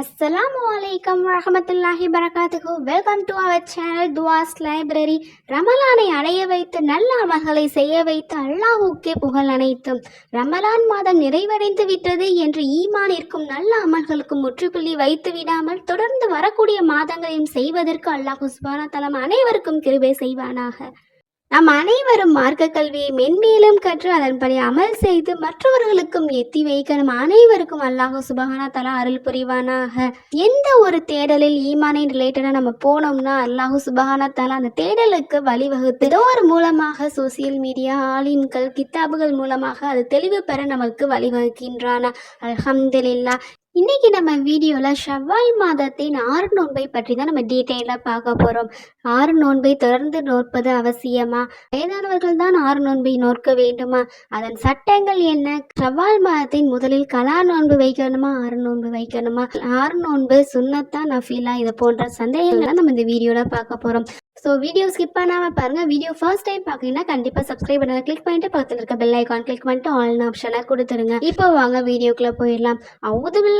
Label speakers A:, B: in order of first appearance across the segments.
A: அஸ்ஸலாமு அலைக்கம் வரமத்துல்லாஹி வரகாத்துக்கு welcome to our channel Dua's library ரமலானை அடைய வைத்து நல்ல அமல்களை செய்ய வைத்து அல்லாஹுக்கே புகழ் அனைத்தும். ரமலான் மாதம் நிறைவடைந்து விட்டது என்று ஈமான் இருக்கும் நல்ல அமல்களுக்கு முற்றுப்புள்ளி வைத்து விடாமல் தொடர்ந்து வரக்கூடிய மாதங்களையும் செய்வதற்கு அல்லாஹு சுபான தலம் அனைவருக்கும் கிருபை செய்வானாக. நம் அனைவரும் மார்க்க கல்வியை மென்மேலும் கற்று அதன்படி அமல் செய்து மற்றவர்களுக்கும் எத்தி வைக்க நம் அனைவருக்கும் அல்லாஹு சுபஹானா தலா அருள் புரிவானாக. எந்த ஒரு தேடலில் ஈமானை ரிலேட்டடாக நம்ம போனோம்னா அல்லாஹு சுபஹானா தலா அந்த தேடலுக்கு வழிவகுத்து ஏதோ ஒரு மூலமாக சோசியல் மீடியா ஆலிம்கள் கித்தாபுகள் மூலமாக அது தெளிவு பெற நமக்கு வழிவகுக்கின்றான? அலமதுல்லா இன்றைக்கி நம்ம வீடியோவில் ஷவ்வால் மாதத்தின் ஆறு நோன்பை பற்றி தான் நம்ம டீட்டெயிலாக பார்க்க போகிறோம் ஆறு நோன்பை தொடர்ந்து நோற்பது அவசியமா? வயதானவர்கள் தான் ஆறு நோன்பை நோக்க வேண்டுமா? அதன் சட்டங்கள் என்ன? ஷவ்வால் மாதத்தின் முதலில் கலா நோன்பு வைக்கணுமா? ஆறு நோன்பு வைக்கணுமா? ஆறு நோன்பு சுண்ணத்தா நஃபீலா இது போன்ற சந்தேகங்களை நம்ம இந்த வீடியோவில் பார்க்க போகிறோம் ஸோ வீடியோ ஸ்கிப் பண்ணாமல் பாருங்கள் வீடியோ ஃபர்ஸ்ட் டைம் பார்க்குறீங்கன்னா கண்டிப்பாக சப்ஸ்கிரைப் பண்ண கிளிக் பண்ணிட்டு பக்கத்தில் இருக்க பெல் ஐக்கான் கிளிக் பண்ணிட்டு ஆல் ஆப்ஷனை கொடுத்துருங்க. இப்போ வாங்க வீடியோக்குள்ளே போயிடலாம். அவுது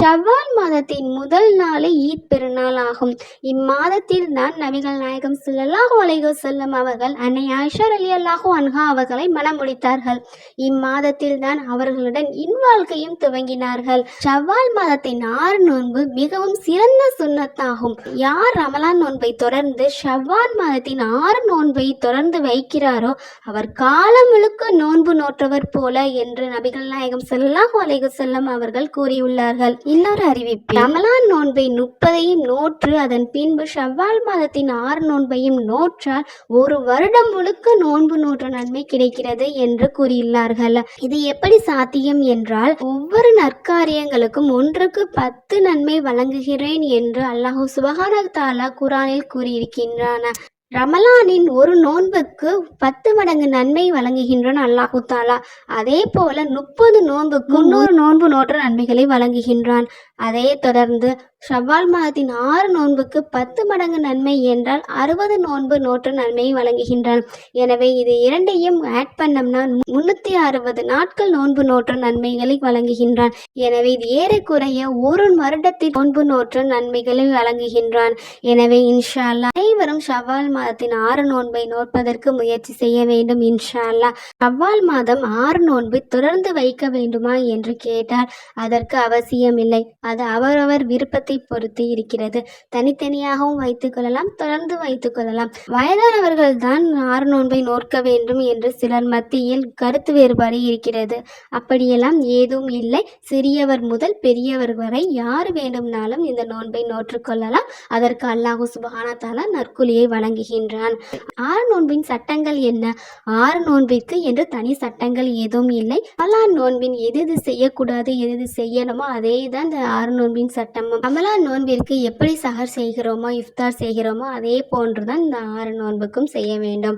A: ஷவ்வால் மாதத்தின் முதல் நாளே ஈத் பெருநாள் ஆகும். இம்மாதத்தில் தான் நபிகள் நாயகம் ஸல்லல்லாஹு அலைஹி செல்லும் அவர்கள் அன்னை ஆயிஷா ரலியல்லாஹு அன்ஹா அவர்களை மணமுடித்தார்கள் இம்மாதத்தில் தான் அவர்களுடன் இன்வாழ்க்கையும் துவங்கினார்கள். ஷவ்வால் மாதத்தின் ஆறு நோன்பு மிகவும் சிறந்த சுண்ணத்தாகும். யார் ரமலான் நோன்பை தொடர்ந்து ஷவ்வால் மாதத்தின் ஆறு நோன்பை தொடர்ந்து வைக்கிறாரோ அவர் காலம் முழுக்க நோன்பு நோற்றவர் போல என்று நபிகள் நாயகம் செல்லாஹு அலைஹி செல்லும் அவர்கள் கூறியுள்ளார்கள். இன்னொரு அறிவிப்பு ரமலான் நோன்பை முப்பதையும் நோற்று அதன் பின்பு ஷவ்வால் மாதத்தின் ஆறு நோன்பையும் நோற்றால் ஒரு வருடம் முழுக்க நோன்பு நோற்ற நன்மை கிடைக்கிறது என்று கூறியுள்ளார்கள். இது எப்படி சாத்தியம் என்றால் ஒவ்வொரு நற்காரியங்களுக்கும் ஒன்றுக்கு பத்து நன்மை வழங்குகிறேன் என்று அல்லாஹு சுபஹான தாலா குரானில் கூறியிருக்கின்றான். ரமலானின் ஒரு நோன்புக்கு பத்து மடங்கு நன்மை வழங்குகின்றான் அல்லாஹு தாலா. அதே போல முப்பது நோன்புக்கு முன்னூறு நோன்பு நோற்ற நன்மைகளை வழங்குகின்றான். அதே தொடர்ந்து ஷவ்வால் மாதத்தின் ஆறு நோன்புக்கு பத்து மடங்கு நன்மை என்றால் அறுபது நோன்பு நோற்று நன்மையை வழங்குகின்றான் எனவே இது இரண்டையும் ஆட் பண்ணோம்னா முன்னூற்றி அறுபது நாட்கள் நோன்பு நோற்று நன்மைகளை வழங்குகின்றான். எனவே இது ஏறக்குறைய ஒரு வருடத்தில் நோன்பு நோற்று நன்மைகளை வழங்குகின்றான். எனவே இன்ஷா அல்லாஹ் அனைவரும் ஷவ்வால் மாதத்தின் ஆறு நோன்பை நோற்பதற்கு முயற்சி செய்ய வேண்டும் இன்ஷா அல்லாஹ் ஷவ்வால் மாதம் ஆறு நோன்பு தொடர்ந்து வைக்க வேண்டுமா என்று கேட்டால் அதற்கு அவசியமில்லை. அது அவரவர் விருப்பத்தை பொறுத்து இருக்கிறது. தனித்தனியாகவும் வைத்துக் கொள்ளலாம் தொடர்ந்து வைத்துக் கொள்ளலாம். வயதானவர்கள் தான் ஆறு நோன்பை நோக்க வேண்டும் என்று சிலர் மத்தியில் கருத்து வேறுபாடு இருக்கிறது. அப்படியெல்லாம் ஏதும் இல்லை. சிறியவர் முதல் பெரியவர் வரை யார் வேண்டும்னாலும் இந்த நோன்பை நோற்றுக்கொள்ளலாம் அதற்கு அல்லாஹு சுபஹானா தாலா நற்கூலியை வழங்குகின்றான். ஆறு நோன்பின் சட்டங்கள் என்ன? ஆறு நோன்பிற்கு என்று தனி சட்டங்கள் எதுவும் இல்லை. பலா நோன்பின் எது எது செய்யக்கூடாது எது எது செய்யணுமோ அதே தான் இந்த ஆறு நோன்பின் சட்டமும். ரமலான் நோன்பிற்கு எப்படி சஹர் செய்கிறோமோ இஃப்தார் செய்கிறோமோ அதே போன்று தான் இந்த ஆறு நோன்புக்கும் செய்ய வேண்டும்.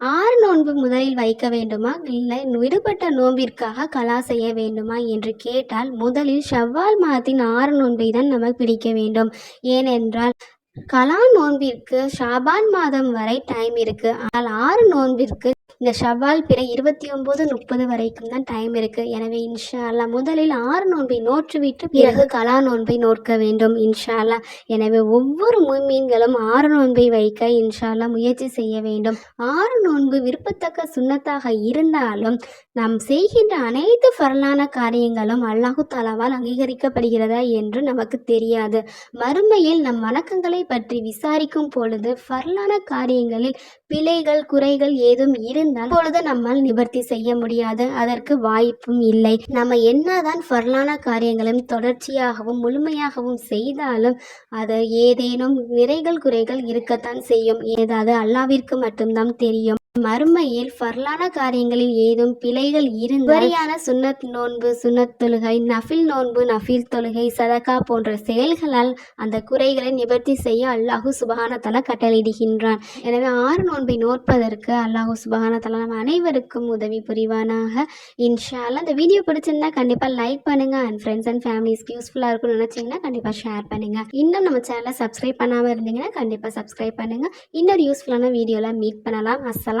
A: ஆறு நோன்பு முதலில் வைக்க வேண்டுமா? இல்லை விடுபட்ட நோன்பிற்காக கலா செய்ய வேண்டுமா என்று கேட்டால் முதலில் ஷவ்வால் மாதத்தின் ஆறு நோன்பை தான் நம்ம பிடிக்க வேண்டும். ஏனென்றால் கலா நோன்பிற்கு ஷாபான் மாதம் வரை டைம் இருக்கு. ஆனால் ஆறு நோன்பிற்கு இந்த ஷவால் பிற இருபத்தி ஒன்பது முப்பது வரைக்கும் தான் டைம் இருக்கு. எனவே இன்ஷா அல்லா முதலில் ஆறு நோன்பை நோற்றுவிட்டு பிறகு கலா நோன்பை நோற்க வேண்டும் இன்ஷா அல்லா எனவே ஒவ்வொரு மீன்களும் ஆறு நோன்பை வைக்க இன்ஷா அல்லா முயற்சி செய்ய வேண்டும். ஆறு நோன்பு விருப்பத்தக்க சுண்ணத்தாக இருந்தாலும் நாம் செய்கின்ற அனைத்து பரலான காரியங்களும் அல்லாஹு தாலாவால் அங்கீகரிக்கப்படுகிறதா என்று நமக்கு தெரியாது. மறுமையில் நம் வணக்கங்களை பற்றி விசாரிக்கும் பொழுது ஃபர்லான காரியங்களில் பிழைகள் குறைகள் ஏதும் இருந்து இருந்தால் அப்பொழுது நம்மால் நிவர்த்தி செய்ய முடியாது. அதற்கு வாய்ப்பும் இல்லை. நம்ம என்னதான் ஃபர்லான காரியங்களும் தொடர்ச்சியாகவும் முழுமையாகவும் செய்தாலும் அது ஏதேனும் நிறைகள் குறைகள் இருக்கத்தான் செய்யும். ஏதாவது அல்லாவிற்கு மட்டும்தான் தெரியும். மறுமையில் ஃபர்லான காரியங்களில் ஏதும் பிழைகள் இருந்தால் சுன்னத் நோன்பு சுன்னத் தொழுகை நஃபில் நோன்பு நஃபில் தொழுகை சதகா போன்ற செயல்களால் அந்த குறைகளை நிவர்த்தி செய்ய அல்லாஹு சுபஹான கட்டளையிடுகின்றான். எனவே ஆறு நோன்பை நோற்பதற்கு அல்லாஹு சுபஹான நம் அனைவருக்கும் உதவி புரிவானாக. இன்ஷா அந்த இந்த வீடியோ பிடிச்சிருந்தா கண்டிப்பாக லைக் பண்ணுங்க. அண்ட் ஃப்ரெண்ட்ஸ் அண்ட் ஃபேமிலிஸ்க்கு யூஸ்ஃபுல்லாக இருக்கும்னு நினச்சிங்கன்னா கண்டிப்பாக ஷேர் பண்ணுங்க. இன்னும் நம்ம சேனலை சப்ஸ்கிரைப் பண்ணாமல் இருந்தீங்கன்னா கண்டிப்பாக சப்ஸ்கிரைப் பண்ணுங்க. இன்னொரு யூஸ்ஃபுல்லான வீடியோவில் மீட் பண்ணலாம். அசலாம்